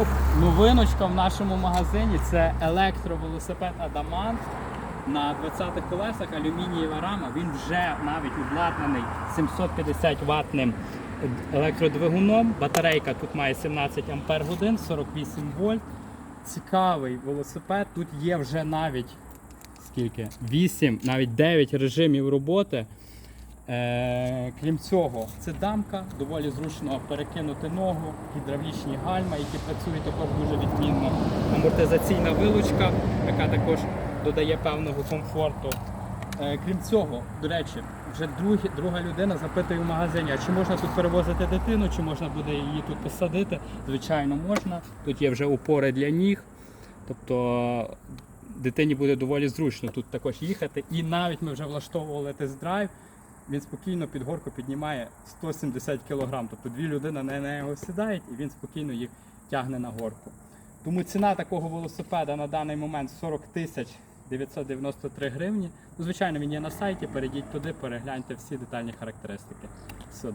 Оп. Новиночка в нашому магазині це електровелосипед Адамант на 20-х колесах, алюмінієва рама. Він вже навіть обладнаний 750 ваттним електродвигуном. Батарейка тут має 17 ампер годин, 48 вольт. Цікавий велосипед. Тут є вже навіть скільки? 8, навіть 9 режимів роботи. Е, крім цього, це дамка, доволі зручно перекинути ногу, гідравлічні гальма, які працюють також дуже відмінно. Амортизаційна вилучка, яка також додає певного комфорту. Е, крім цього, до речі, вже другі, друга людина запитує в магазині, а чи можна тут перевозити дитину, чи можна буде її тут посадити. Звичайно, можна. Тут є вже опори для ніг. Тобто дитині буде доволі зручно тут також їхати. І навіть ми вже влаштовували тест-драйв. Він спокійно під горку піднімає 170 кг. Тобто дві людини на нього сідають і він спокійно їх тягне на горку. Тому ціна такого велосипеда на даний момент 40 тисяч 993 гривні. Ну, звичайно, він є на сайті. Перейдіть туди, перегляньте всі детальні характеристики. Все,